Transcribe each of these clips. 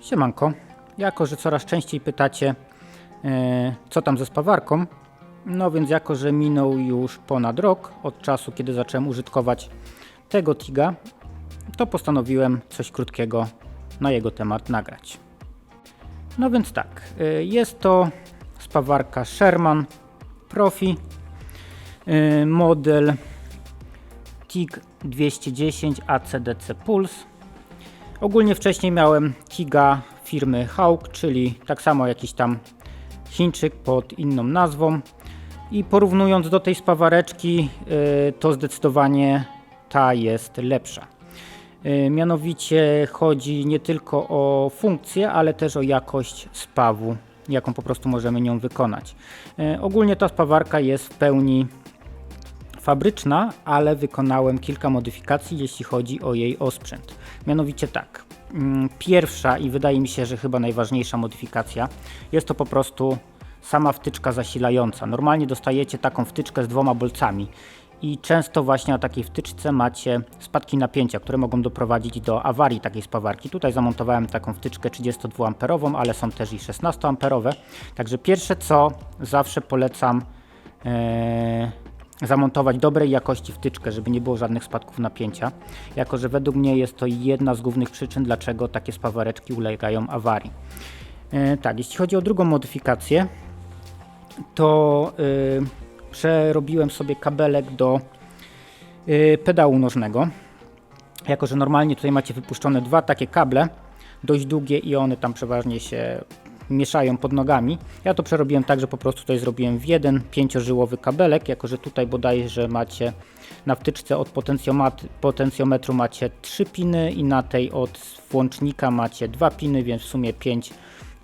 Siemanko. Jako, że coraz częściej pytacie, e, co tam ze spawarką, no więc jako, że minął już ponad rok od czasu, kiedy zacząłem użytkować tego Tiga, to postanowiłem coś krótkiego na jego temat nagrać. No więc tak, e, jest to spawarka Sherman Profi, e, model TIG 210 ACDC Pulse. Ogólnie wcześniej miałem Tiga firmy Hawk, czyli tak samo jakiś tam Chińczyk pod inną nazwą. I porównując do tej spawareczki, y, to zdecydowanie ta jest lepsza. Y, Mianowicie chodzi nie tylko o funkcję, ale też o jakość spawu, jaką po prostu możemy nią wykonać. Y, Ogólnie ta spawarka jest w pełni fabryczna, ale wykonałem kilka modyfikacji, jeśli chodzi o jej osprzęt. Mianowicie tak. mm, Pierwsza i wydaje mi się, że chyba najważniejsza modyfikacja jest to po prostu sama wtyczka zasilająca. Normalnie dostajecie taką wtyczkę z dwoma bolcami i często właśnie na takiej wtyczce macie spadki napięcia, które mogą doprowadzić do awarii takiej spawarki. Tutaj zamontowałem taką wtyczkę 32 amperową, ale są też i 16 amperowe. Także pierwsze co zawsze polecam e, zamontować dobrej jakości wtyczkę, żeby nie było żadnych spadków napięcia, jako że według mnie jest to jedna z głównych przyczyn, dlaczego takie spawareczki ulegają awarii. E, tak, jeśli chodzi o drugą modyfikację, to y, przerobiłem sobie kabelek do y, pedału nożnego. Jako, że normalnie tutaj macie wypuszczone dwa takie kable, dość długie i one tam przeważnie się mieszają pod nogami. Ja to przerobiłem tak, że po prostu tutaj zrobiłem w jeden pięciożyłowy kabelek, jako że tutaj bodajże że macie na wtyczce od potencjometru macie 3 piny i na tej od włącznika macie 2 piny, więc w sumie 5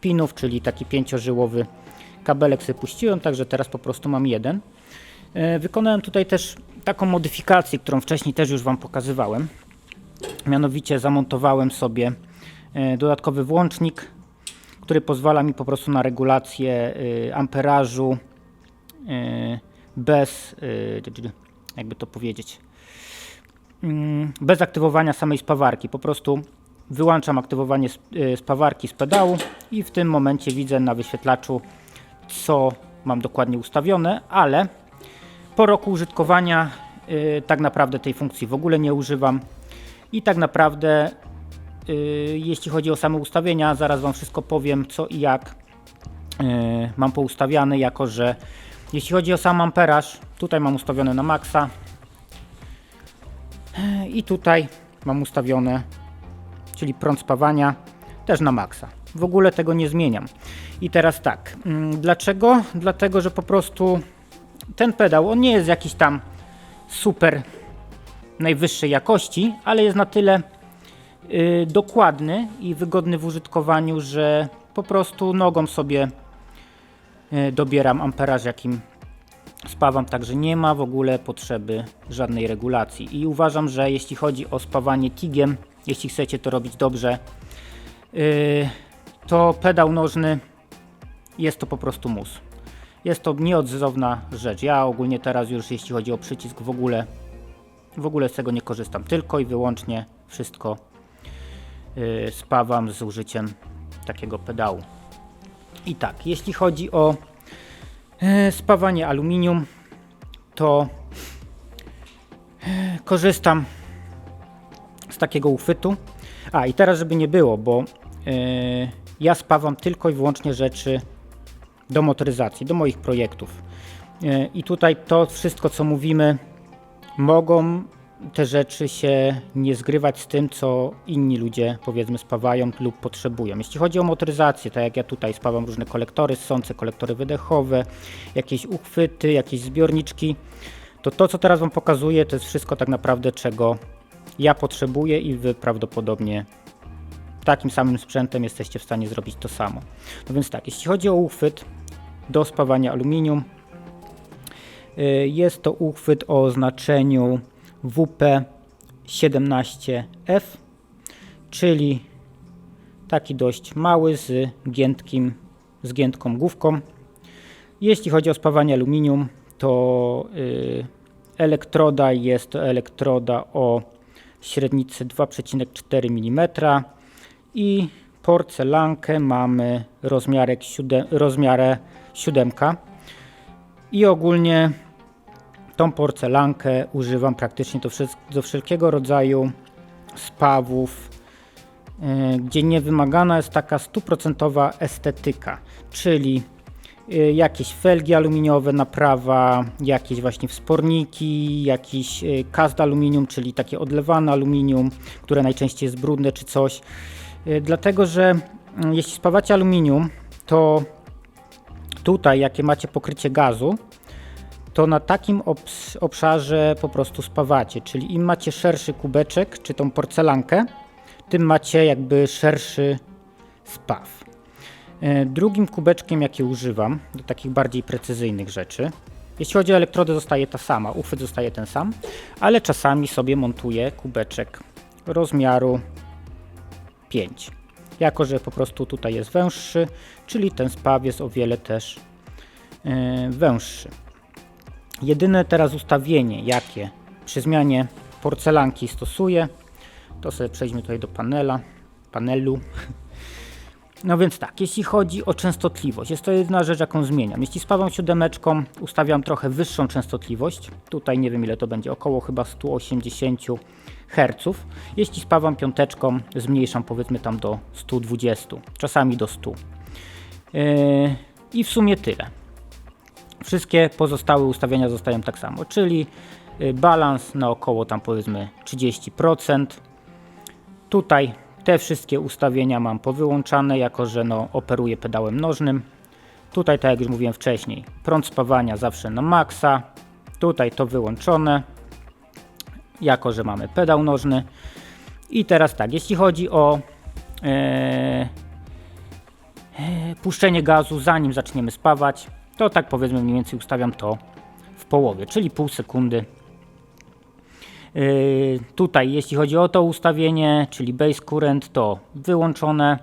pinów, czyli taki pięciożyłowy kabelek sobie puściłem, także teraz po prostu mam jeden. E, Wykonałem tutaj też taką modyfikację, którą wcześniej też już Wam pokazywałem. Mianowicie zamontowałem sobie e, dodatkowy włącznik, który pozwala mi po prostu na regulację y, amperażu y, bez, y, jakby to powiedzieć, mm, bez aktywowania samej spawarki. Po prostu wyłączam aktywowanie sp- spawarki z pedału i w tym momencie widzę na wyświetlaczu, co mam dokładnie ustawione, ale po roku użytkowania tak naprawdę tej funkcji w ogóle nie używam i tak naprawdę jeśli chodzi o same ustawienia, zaraz Wam wszystko powiem co i jak y, mam poustawiane, jako że jeśli chodzi o sam amperaż, tutaj mam ustawione na maksa Y, i tutaj mam ustawione, czyli prąd spawania też na maksa. W ogóle tego nie zmieniam. I teraz tak, mm, dlaczego? Dlatego, że po prostu ten pedał, on nie jest jakiś tam super najwyższej jakości, ale jest na tyle y, dokładny i wygodny w użytkowaniu, że po prostu nogą sobie y, dobieram amperaż, jakim spawam, także nie ma w ogóle potrzeby żadnej regulacji. I uważam, że jeśli chodzi o spawanie tigiem, jeśli chcecie to robić dobrze, y, to pedał nożny jest to po prostu mus. Jest to nieodzowna rzecz. Ja ogólnie teraz już jeśli chodzi o przycisk w ogóle w ogóle z tego nie korzystam. Tylko i wyłącznie wszystko spawam z użyciem takiego pedału. I tak, jeśli chodzi o yy, spawanie aluminium, to yy, korzystam z takiego uchwytu. A i teraz, żeby nie było, bo ja spawam tylko i wyłącznie rzeczy do motoryzacji, do moich projektów. I tutaj to wszystko, co mówimy, mogą te rzeczy się nie zgrywać z tym, co inni ludzie powiedzmy spawają lub potrzebują. Jeśli chodzi o motoryzację, tak jak ja tutaj spawam różne kolektory ssące, kolektory wydechowe, jakieś uchwyty, jakieś zbiorniczki, to to, co teraz Wam pokazuję, to jest wszystko tak naprawdę, czego ja potrzebuję i Wy prawdopodobnie takim samym sprzętem jesteście w stanie zrobić to samo. No więc tak, jeśli chodzi o uchwyt do spawania aluminium, y, jest to uchwyt o oznaczeniu WP17F, czyli taki dość mały z giętkim, z giętką główką. Jeśli chodzi o spawanie aluminium, to y, elektroda jest to elektroda o średnicy 2,4 mm i porcelankę mamy rozmiarek siódem, rozmiarę siódemka i ogólnie tą porcelankę używam praktycznie do, do wszelkiego rodzaju spawów, e, gdzie nie wymagana jest taka stuprocentowa estetyka, czyli e, jakieś felgi aluminiowe, naprawa, jakieś właśnie wsporniki, jakiś e, cast aluminium, czyli takie odlewane aluminium, które najczęściej jest brudne czy coś. Dlatego, że mm, jeśli spawacie aluminium, to tutaj, jakie macie pokrycie gazu, to na takim obs- obszarze po prostu spawacie. Czyli im macie szerszy kubeczek, czy tą porcelankę, tym macie jakby szerszy spaw. E, Drugim kubeczkiem, jaki używam do takich bardziej precyzyjnych rzeczy, jeśli chodzi o elektrodę, zostaje ta sama, uchwyt zostaje ten sam, ale czasami sobie montuję kubeczek rozmiaru 5. Jako, że po prostu tutaj jest węższy, czyli ten spaw jest o wiele też e, węższy. Jedyne teraz ustawienie, jakie przy zmianie porcelanki stosuję, to sobie przejdźmy tutaj do panela, panelu. No więc tak, jeśli chodzi o częstotliwość, jest to jedna rzecz, jaką zmieniam. Jeśli spawam siódemeczką, ustawiam trochę wyższą częstotliwość. Tutaj nie wiem ile to będzie, około chyba 180 Hz. Jeśli spawam piąteczką, zmniejszam powiedzmy tam do 120, czasami do 100. Yy, I w sumie tyle. Wszystkie pozostałe ustawienia zostają tak samo, czyli y, balans na około tam powiedzmy 30%. Tutaj te wszystkie ustawienia mam powyłączane, jako że no, operuję pedałem nożnym. Tutaj, tak jak już mówiłem wcześniej, prąd spawania zawsze na maksa. Tutaj to wyłączone, jako że mamy pedał nożny. I teraz tak, jeśli chodzi o e, e, puszczenie gazu zanim zaczniemy spawać, to tak powiedzmy mniej więcej ustawiam to w połowie, czyli pół sekundy. Yy, tutaj jeśli chodzi o to ustawienie, czyli base current, to wyłączone.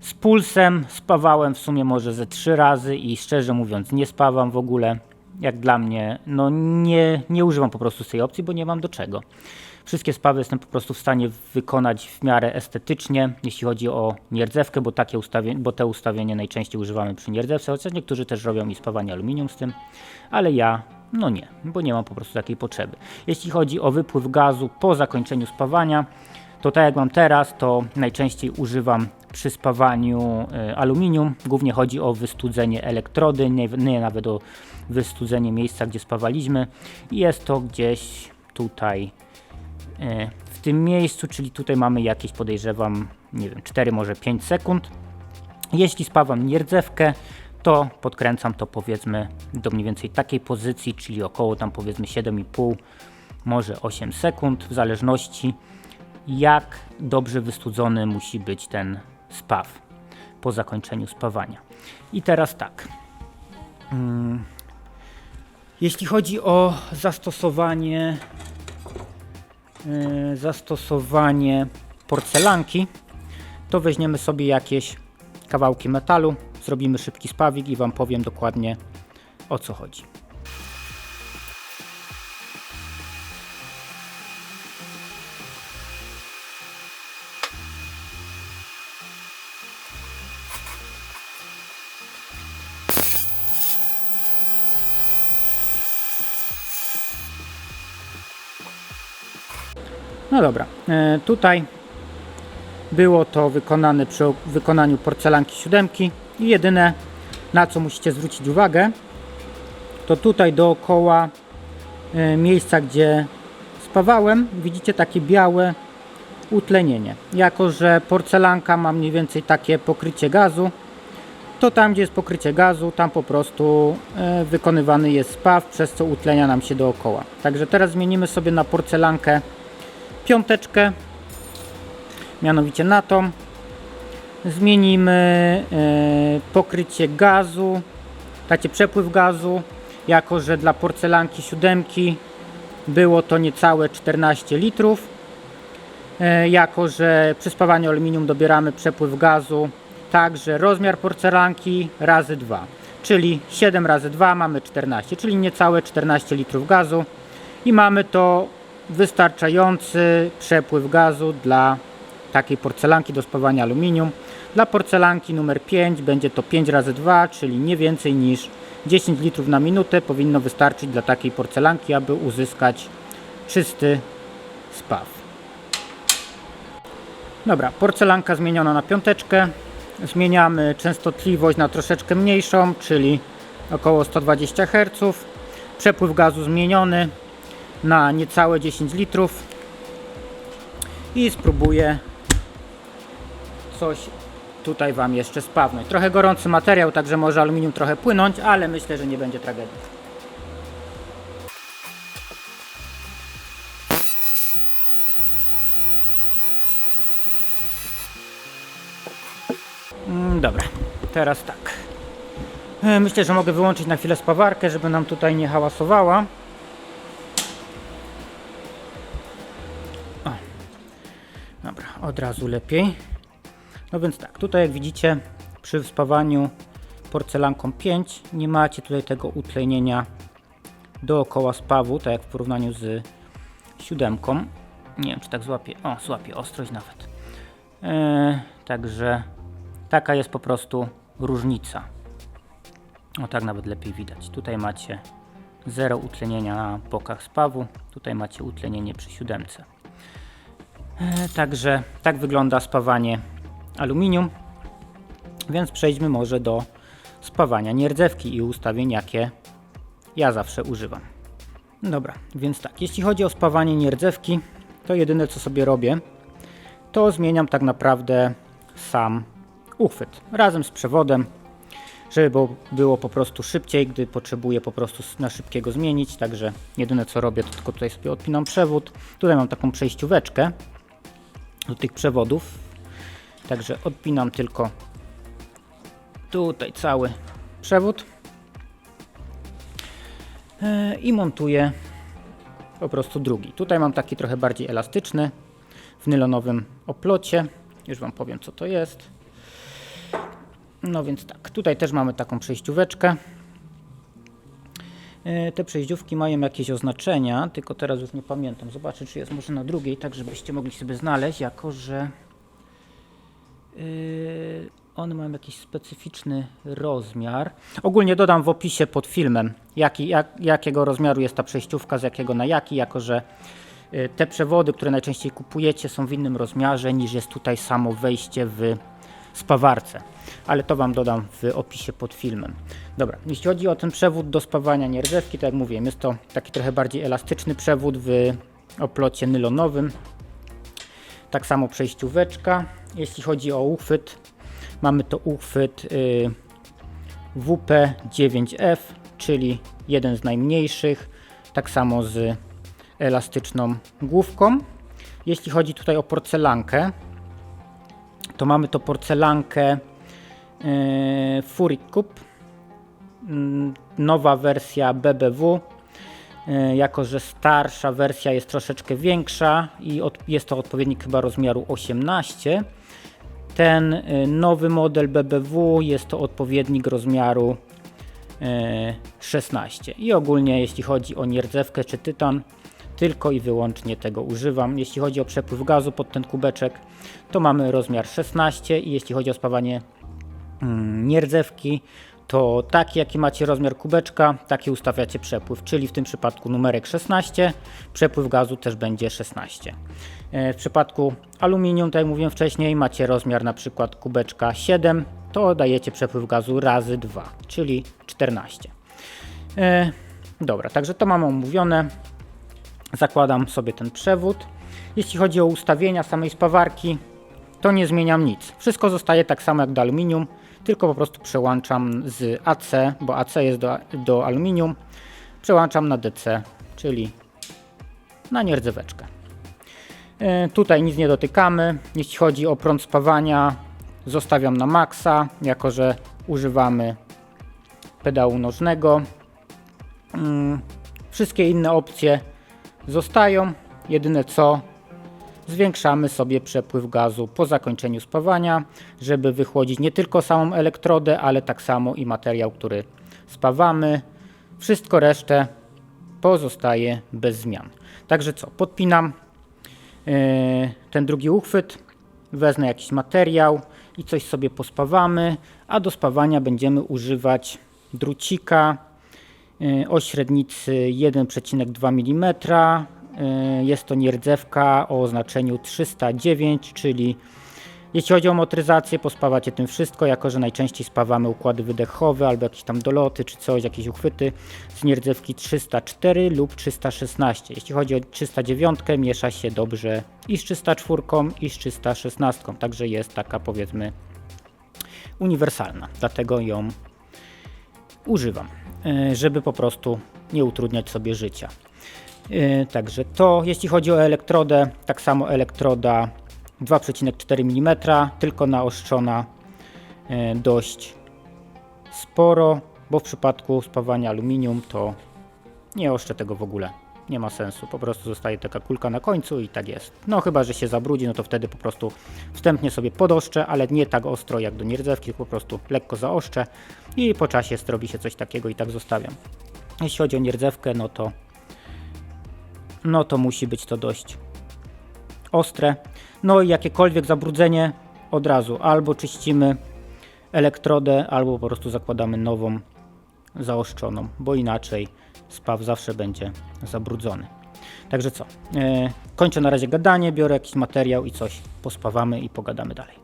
Z pulsem spawałem w sumie może ze trzy razy i szczerze mówiąc nie spawam w ogóle. Jak dla mnie, no nie, nie używam po prostu tej opcji, bo nie mam do czego. Wszystkie spawy jestem po prostu w stanie wykonać w miarę estetycznie, jeśli chodzi o nierdzewkę, bo, takie ustawie, bo te ustawienie najczęściej używamy przy nierdzewce, chociaż niektórzy też robią i spawanie aluminium z tym, ale ja no nie, bo nie mam po prostu takiej potrzeby. Jeśli chodzi o wypływ gazu po zakończeniu spawania, to tak jak mam teraz, to najczęściej używam przy spawaniu y, aluminium. Głównie chodzi o wystudzenie elektrody, nie, nie nawet o wystudzenie miejsca, gdzie spawaliśmy. Jest to gdzieś tutaj w tym miejscu, czyli tutaj mamy jakieś podejrzewam, nie wiem, 4 może 5 sekund. Jeśli spawam nierdzewkę, to podkręcam to powiedzmy do mniej więcej takiej pozycji, czyli około tam powiedzmy 7,5, może 8 sekund, w zależności jak dobrze wystudzony musi być ten spaw po zakończeniu spawania. I teraz tak. Mm, Jeśli chodzi o zastosowanie e, zastosowanie porcelanki, to weźmiemy sobie jakieś kawałki metalu, zrobimy szybki spawik i Wam powiem dokładnie o co chodzi. No dobra, e, tutaj było to wykonane przy wykonaniu porcelanki siódemki i jedyne na co musicie zwrócić uwagę to tutaj dookoła e, miejsca gdzie spawałem widzicie takie białe utlenienie. Jako że porcelanka ma mniej więcej takie pokrycie gazu to tam gdzie jest pokrycie gazu tam po prostu e, wykonywany jest spaw przez co utlenia nam się dookoła. Także teraz zmienimy sobie na porcelankę piąteczkę mianowicie na tą. Zmienimy e, pokrycie gazu, tacie przepływ gazu, jako że dla porcelanki siódemki było to niecałe 14 litrów. E, jako że przy spawaniu aluminium dobieramy przepływ gazu, także rozmiar porcelanki razy 2, czyli 7 razy 2 mamy 14, czyli niecałe 14 litrów gazu i mamy to wystarczający przepływ gazu dla takiej porcelanki do spawania aluminium. Dla porcelanki numer 5 będzie to 5 razy 2, czyli nie więcej niż 10 litrów na minutę powinno wystarczyć dla takiej porcelanki, aby uzyskać czysty spaw. Dobra, porcelanka zmieniona na piąteczkę. Zmieniamy częstotliwość na troszeczkę mniejszą, czyli około 120 Hz. Przepływ gazu zmieniony na niecałe 10 litrów. I spróbuję coś tutaj Wam jeszcze spawnąć. Trochę gorący materiał, także może aluminium trochę płynąć, ale myślę, że nie będzie tragedii. Mm, Dobra, teraz tak. E, Myślę, że mogę wyłączyć na chwilę spawarkę, żeby nam tutaj nie hałasowała. Od razu lepiej. No więc tak, tutaj jak widzicie przy spawaniu porcelanką 5 nie macie tutaj tego utlenienia dookoła spawu, tak jak w porównaniu z siódemką. Nie wiem czy tak złapie, o złapie ostrość nawet. E, także taka jest po prostu różnica. O tak nawet lepiej widać. Tutaj macie zero utlenienia na bokach spawu, tutaj macie utlenienie przy siódemce. E, Także tak wygląda spawanie aluminium. Więc przejdźmy może do spawania nierdzewki i ustawień, jakie ja zawsze używam. Dobra, więc tak, jeśli chodzi o spawanie nierdzewki, to jedyne co sobie robię, to zmieniam tak naprawdę sam uchwyt razem z przewodem, żeby było, po prostu szybciej, gdy potrzebuję po prostu na szybkiego zmienić. Także jedyne co robię, to tylko tutaj sobie odpinam przewód. Tutaj mam taką przejścióweczkę do tych przewodów. Także odpinam tylko tutaj cały przewód E, i montuję po prostu drugi. Tutaj mam taki trochę bardziej elastyczny w nylonowym oplocie. Już Wam powiem co to jest. No więc tak, tutaj też mamy taką przejścióweczkę. E, Te przejściówki mają jakieś oznaczenia, tylko teraz już nie pamiętam. Zobaczę, czy jest może na drugiej, tak żebyście mogli sobie znaleźć, jako że Yy, one mają jakiś specyficzny rozmiar. Ogólnie dodam w opisie pod filmem, jaki, jak, jakiego rozmiaru jest ta przejściówka, z jakiego na jaki, jako że yy, te przewody, które najczęściej kupujecie, są w innym rozmiarze niż jest tutaj samo wejście w spawarce. Ale to Wam dodam w opisie pod filmem. Dobra, jeśli chodzi o ten przewód do spawania nierdzewki, tak jak mówiłem, jest to taki trochę bardziej elastyczny przewód w oplocie nylonowym. Tak samo przejścióweczka. Jeśli chodzi o uchwyt, mamy to uchwyt y, WP9F, czyli jeden z najmniejszych, tak samo z elastyczną główką. Jeśli chodzi tutaj o porcelankę, to mamy to porcelankę y, Fury Cup, Mm, nowa wersja BBW. E, Jako, że starsza wersja jest troszeczkę większa i od, jest to odpowiednik chyba rozmiaru 18. Ten e, nowy model BBW jest to odpowiednik rozmiaru e, 16. I ogólnie jeśli chodzi o nierdzewkę czy tytan, tylko i wyłącznie tego używam. Jeśli chodzi o przepływ gazu pod ten kubeczek, to mamy rozmiar 16 i jeśli chodzi o spawanie mm, nierdzewki, to taki jaki macie rozmiar kubeczka, taki ustawiacie przepływ, czyli w tym przypadku numerek 16, przepływ gazu też będzie 16. E, W przypadku aluminium, tak jak mówiłem wcześniej, macie rozmiar na przykład kubeczka 7, to dajecie przepływ gazu razy 2, czyli 14. E, Dobra, także to mam omówione. Zakładam sobie ten przewód. Jeśli chodzi o ustawienia samej spawarki, to nie zmieniam nic. Wszystko zostaje tak samo jak do aluminium, tylko po prostu przełączam z AC, bo AC jest do, do aluminium, przełączam na DC, czyli na nierdzeweczkę. E, Tutaj nic nie dotykamy. Jeśli chodzi o prąd spawania, zostawiam na maksa, jako że używamy pedału nożnego. Mm, Wszystkie inne opcje zostają. Jedyne co zwiększamy sobie przepływ gazu po zakończeniu spawania, żeby wychłodzić nie tylko samą elektrodę, ale tak samo i materiał, który spawamy. Wszystko resztę pozostaje bez zmian. Także co, podpinam yy, ten drugi uchwyt, wezmę jakiś materiał, i coś sobie pospawamy, a do spawania będziemy używać drucika o średnicy 1,2 mm. Y, Jest to nierdzewka o oznaczeniu 309, czyli jeśli chodzi o motoryzację, pospawacie tym wszystko, jako że najczęściej spawamy układy wydechowe albo jakieś tam doloty czy coś, jakieś uchwyty z nierdzewki 304 lub 316. Jeśli chodzi o 309, miesza się dobrze i z 304 i z 316, także jest taka powiedzmy uniwersalna, dlatego ją używam, e, żeby po prostu nie utrudniać sobie życia. E, Także to, jeśli chodzi o elektrodę, tak samo elektroda 2,4 mm, tylko naostrzona e, dość sporo, bo w przypadku spawania aluminium to nie oszczę tego w ogóle. Nie ma sensu, po prostu zostaje taka kulka na końcu i tak jest. No chyba, że się zabrudzi, no to wtedy po prostu wstępnie sobie podoszczę, ale nie tak ostro jak do nierdzewki, po prostu lekko zaoszczę i po czasie zrobi się coś takiego i tak zostawiam. Jeśli chodzi o nierdzewkę, no to no to musi być to dość ostre. No i jakiekolwiek zabrudzenie od razu albo czyścimy elektrodę, albo po prostu zakładamy nową, zaoszczoną, bo inaczej spaw zawsze będzie zabrudzony. Także co? E, kończę na razie gadanie, biorę jakiś materiał i coś pospawamy i pogadamy dalej.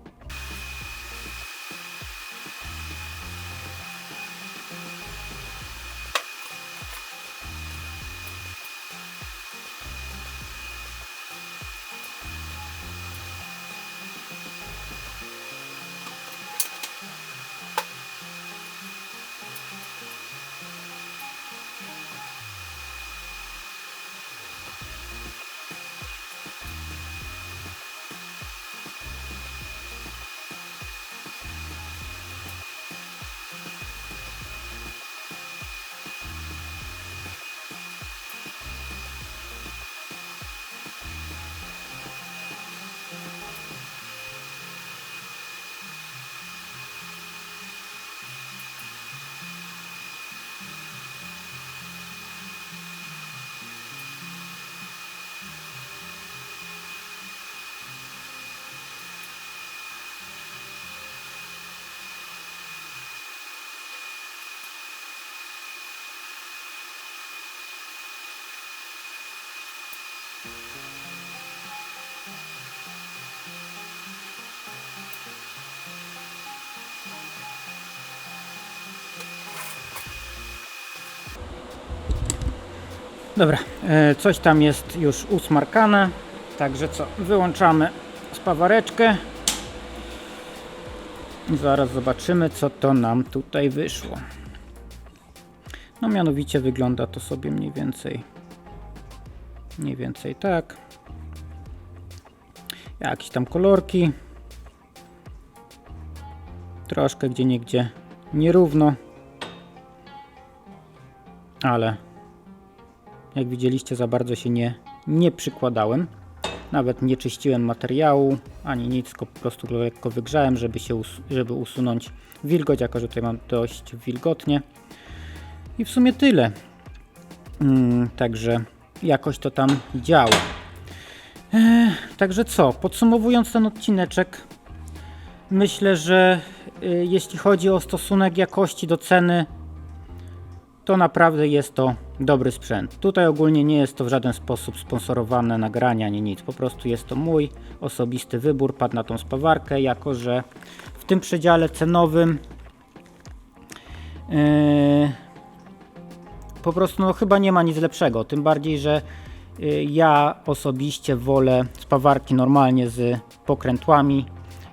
Dobra, e, coś tam jest już usmarkane, także co, wyłączamy spawareczkę. Zaraz zobaczymy, co to nam tutaj wyszło. No mianowicie wygląda to sobie mniej więcej mniej więcej tak. Jakieś tam kolorki. Troszkę gdzie niegdzie nierówno. Ale jak widzieliście, za bardzo się nie, nie przykładałem. Nawet nie czyściłem materiału, ani nic, tylko po prostu go lekko wygrzałem, żeby, się us żeby usunąć wilgoć, jako że tutaj mam dość wilgotnie. I w sumie tyle. Mm, także jakoś to tam działa. Eee, także co, podsumowując ten odcineczek, myślę, że y, jeśli chodzi o stosunek jakości do ceny, to naprawdę jest to dobry sprzęt. Tutaj ogólnie nie jest to w żaden sposób sponsorowane nagrania ani nic. Po prostu jest to mój osobisty wybór. Padł na tą spawarkę, jako że w tym przedziale cenowym yy, po prostu no, chyba nie ma nic lepszego. Tym bardziej, że yy, ja osobiście wolę spawarki normalnie z pokrętłami.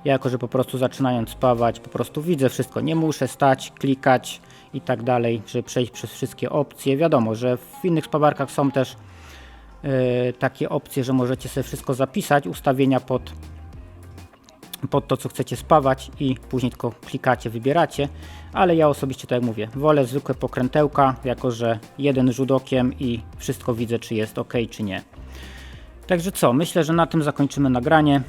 Ja jako, że po prostu zaczynając spawać, po prostu widzę wszystko. Nie muszę stać, klikać i tak dalej, żeby przejść przez wszystkie opcje. Wiadomo, że w innych spawarkach są też yy, takie opcje, że możecie sobie wszystko zapisać, ustawienia pod, pod to, co chcecie spawać i później tylko klikacie, wybieracie, ale ja osobiście, tak jak mówię, wolę zwykłe pokrętełka, jako że jeden rzut okiem i wszystko widzę, czy jest ok, czy nie. Także co, myślę, że na tym zakończymy nagranie.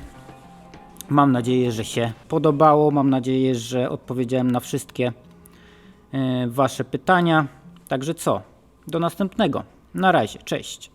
Mam nadzieję, że się podobało. Mam nadzieję, że odpowiedziałem na wszystkie Wasze pytania. Także co? Do następnego. Na razie. Cześć.